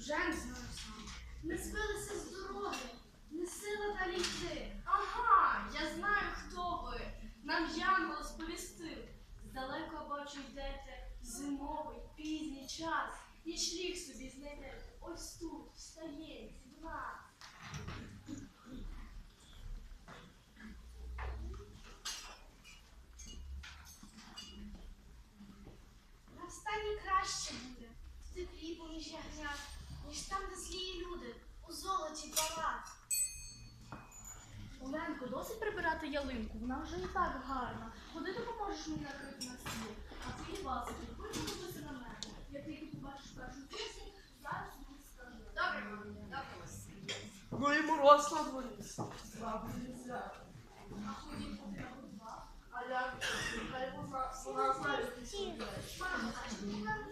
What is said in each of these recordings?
вже не знаю сам. Ми збилися з дороги, не сила та літи. Ага, я знаю, хто ви. Нам янгол сповістив. Здалеко бачу, йдете зимовий, пізній час. Ніч ліг собі знайдете. Ось тут встає з нас. Настане краще ніж там, де злі люди, у золоті палат. Оленко, досить прибирати ялинку, вона вже і так гарна. Ходити поможеш мені накрити на стіл. А ти, Василь, виходитися на мене. Як ти побачиш першу пісню, зараз мені скажу. Добре, мамі, добре. Ну і мороз на дворі. Слава нельзя. А ходіть поки на А я, хай вона знає, що Мама, а чому нам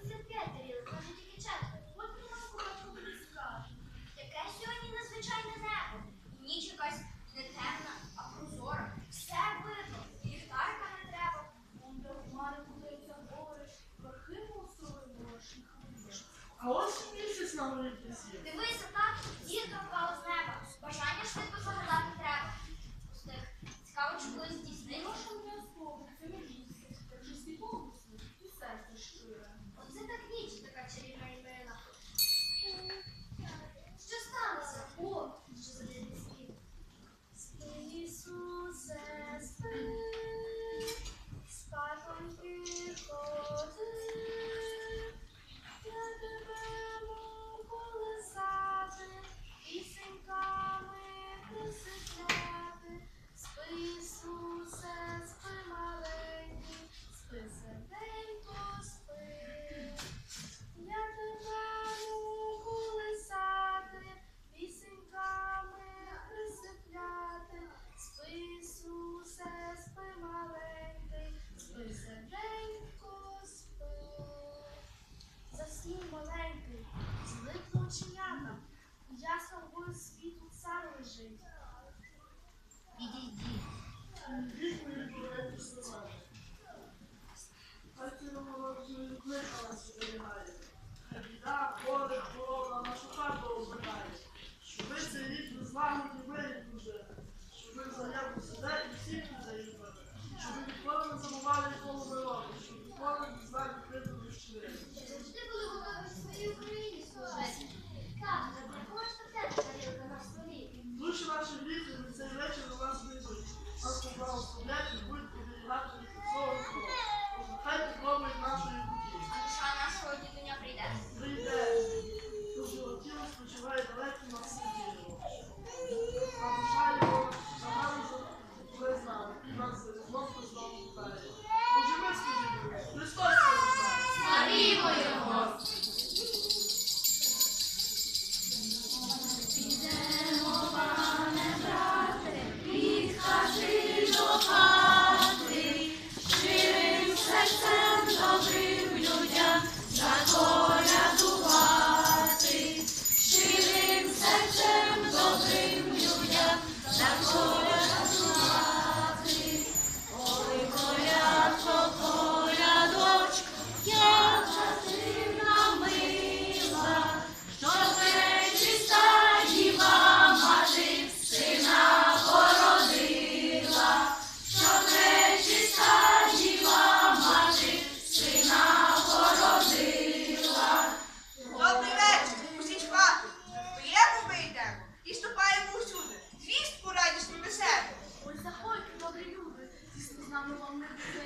А ось більше славу Дивися, так, дірка впала. Tamam.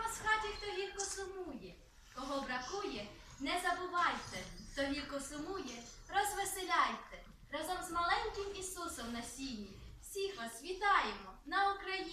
у вас в хаті, хто гірко сумує, кого бракує, не забувайте, хто гірко сумує, розвеселяйте. Разом з маленьким Ісусом на сіні. Всіх вас вітаємо на Україні!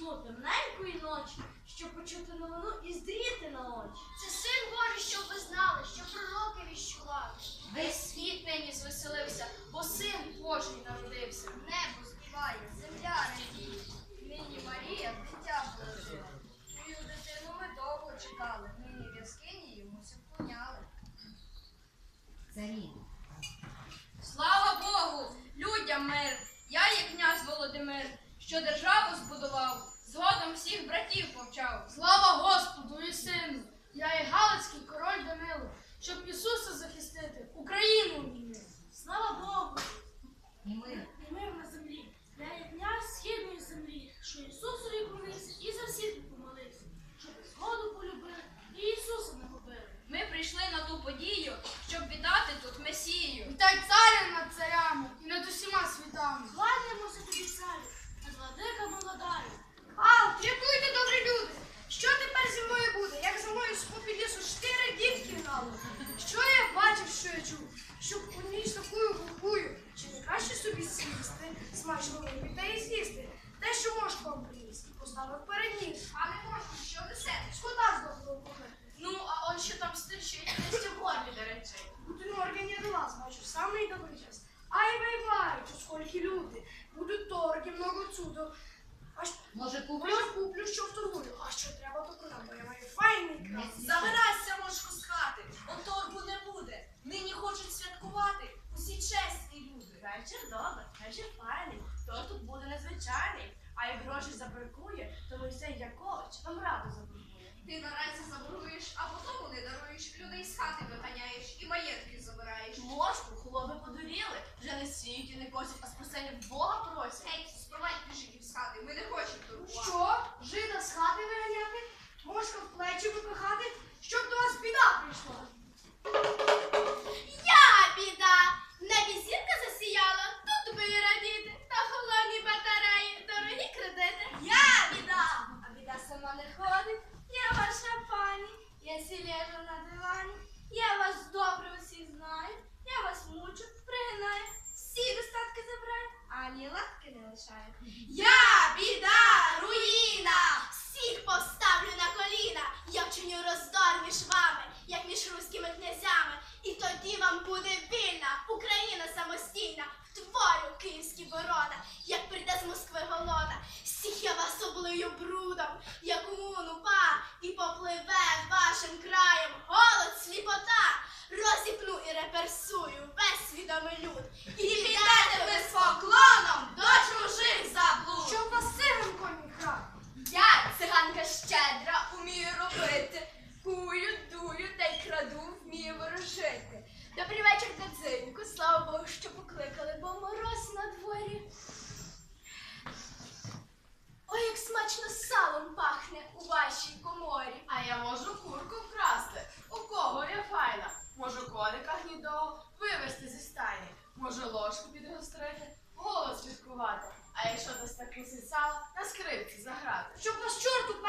усну темненької ночі, щоб почути новину і здріти на очі. Це син Божий, щоб ви знали, що пророки віщували. Весь світ нині звеселився, бо син Божий народився. Небо співає, земля радіє. Нині Марія дитя положила. Мою дитину ми довго чекали. Нині в'язкині йому сімпоняли. Зарі. Слава Богу! Людям мир! Я є князь Володимир що державу збудував, згодом всіх братів повчав. Слава Господу і сину! Я маршрутом, як умун і попливе вашим краєм голод, сліпота, розіпну і реперсую весь свідомий люд. І підете ви з поклоном до чужих заблуд. Що по сивим коніка? Я, циганка щедра, умію робити, кую, дую та й краду, вмію ворожити. Добрий вечір, дадзиньку, слава Богу, що покликали, бо мороз на дворі. Ой, як смачно салом пахне у вашій коморі. А я можу курку вкрасти. У кого я файна? Можу коника гнідого вивезти зі стайні. Можу ложку підгострити, голос відкувати. А якщо десь так сало, на скрипці заграти. Щоб вас чорту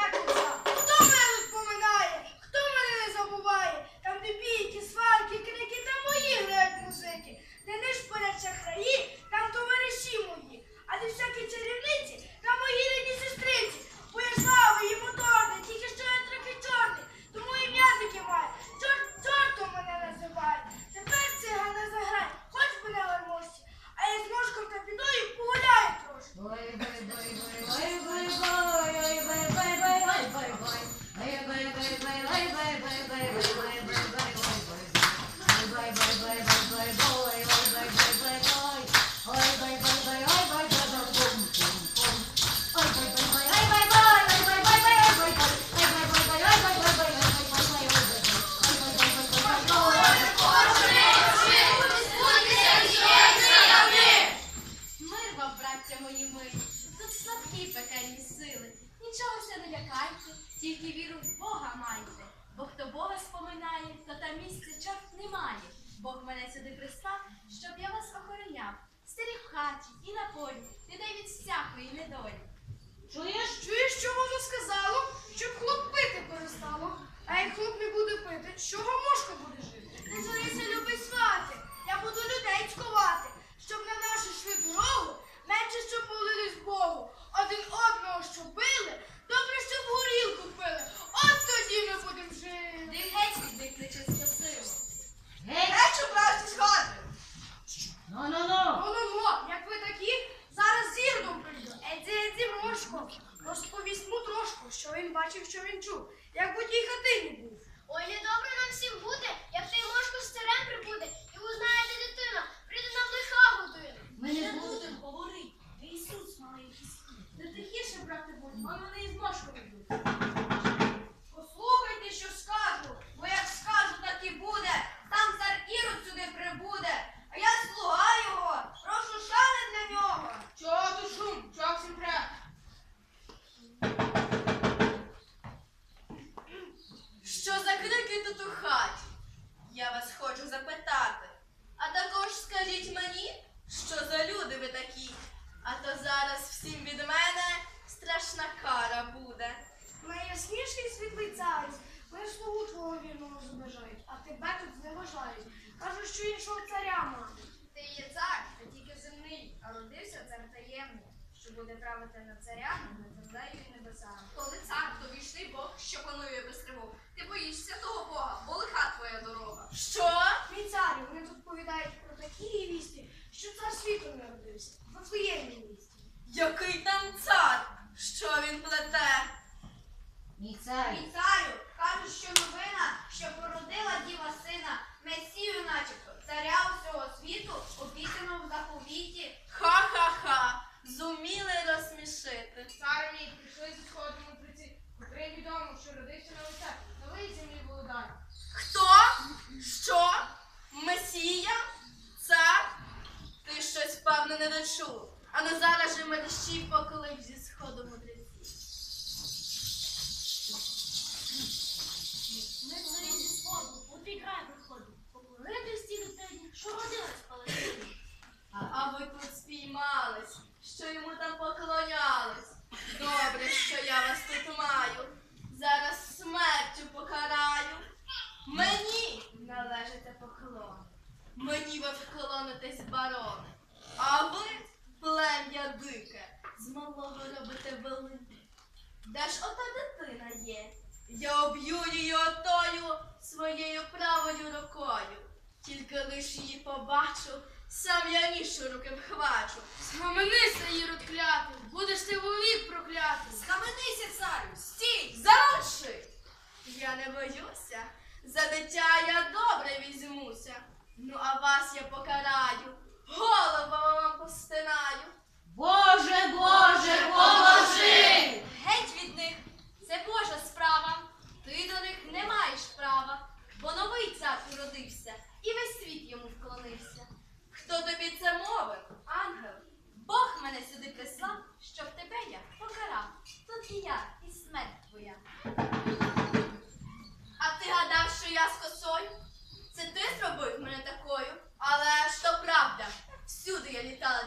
No Abácia Pocará.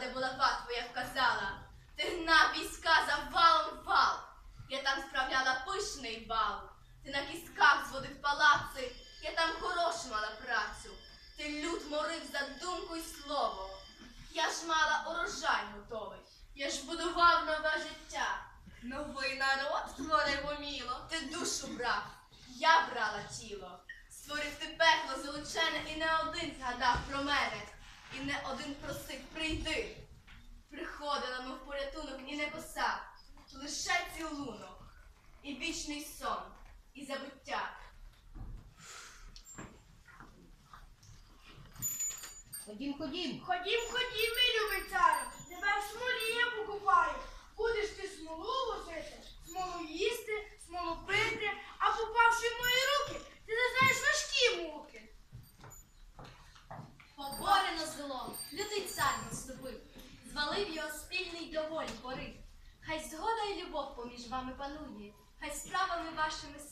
де булава твоя вказала, ти гнав війська за валом вал. Я там справляла пишний бал, ти на кістках зводив палаци, я там хорошу мала працю, ти люд морив за думку й слово. Я ж мала урожай готовий, я ж будував нове життя, новий народ створив уміло, ти душу брав, я брала тіло. Створив ти пекло, золочене, і не один згадав про мене і не один просив прийди. Приходила, в порятунок і небеса, лише цілунок, і вічний сон, і забуття. Ходім, ходім. Ходім, ходім, мій любий царю, тебе в смолі я покупаю. Будеш ти смолу возити, смолу їсти, смолу пити, а попавши в мої руки. ulaştığını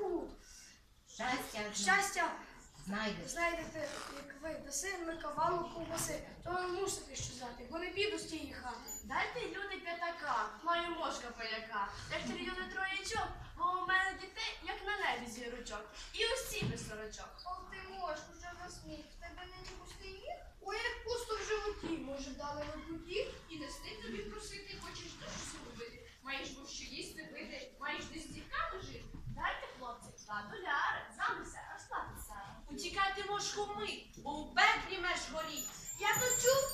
знесе. Щастя. Щастя Знайдеш. знайдете, як ви даси ми кавалу ковбаси, то ви мусите щезати, бо не піду з тієї хати. Дайте люди п'ятака, маю мошка поляка. Як три люди троєчок, бо у мене дітей, як на небі зірочок. І усі без сорочок. Утікайте мошку ми, бо у пеклі меж горіть. Я то чув,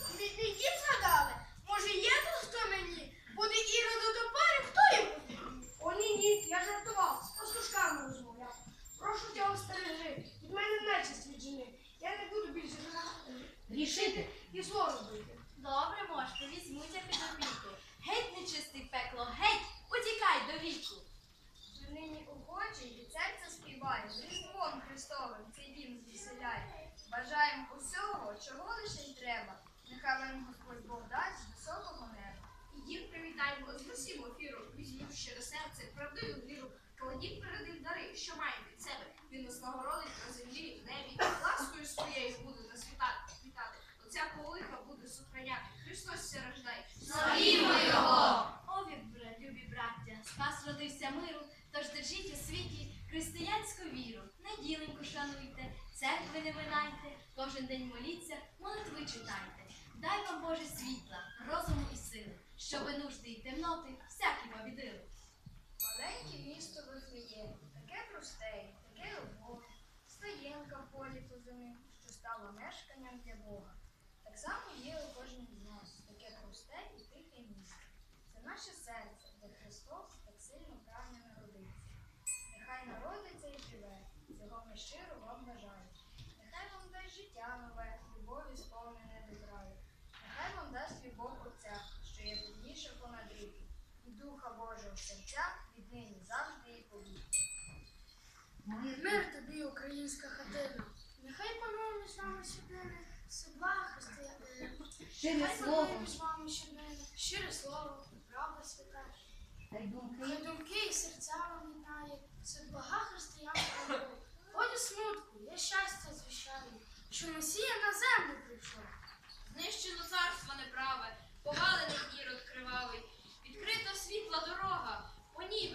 шануйте, церкви не минайте, кожен день моліться, молитви читайте. Дай вам Боже світла, розуму і сили, щоби нужди і темноти всякі побідили. Маленьке місто Вифлеєм, таке просте, таке любове, стаєнка в полі позими, що стала мешканням для Бога. Так само є у кожній з нас таке просте і тихе місто. Це наше серце, ми щиро вам бажаємо. Нехай вам дасть життя нове, любові сповнене до краю. Нехай вам дасть любов Отця, що є видніше понад ріки і Духа Божого в серцях віднині завжди і повік. Мир. Тобі, українська хатина. Нехай панує між нами щоденне судьба християни. Щире Нехай панує між вами щоденне щире слово, правда свята. Хай думки і серця вам єднає, це блага християнська смутку, щастя звіщаю, що Месія на землю прийшов. Знищено царство неправе, повалений ірод кривавий. Відкрита світла дорога, по ній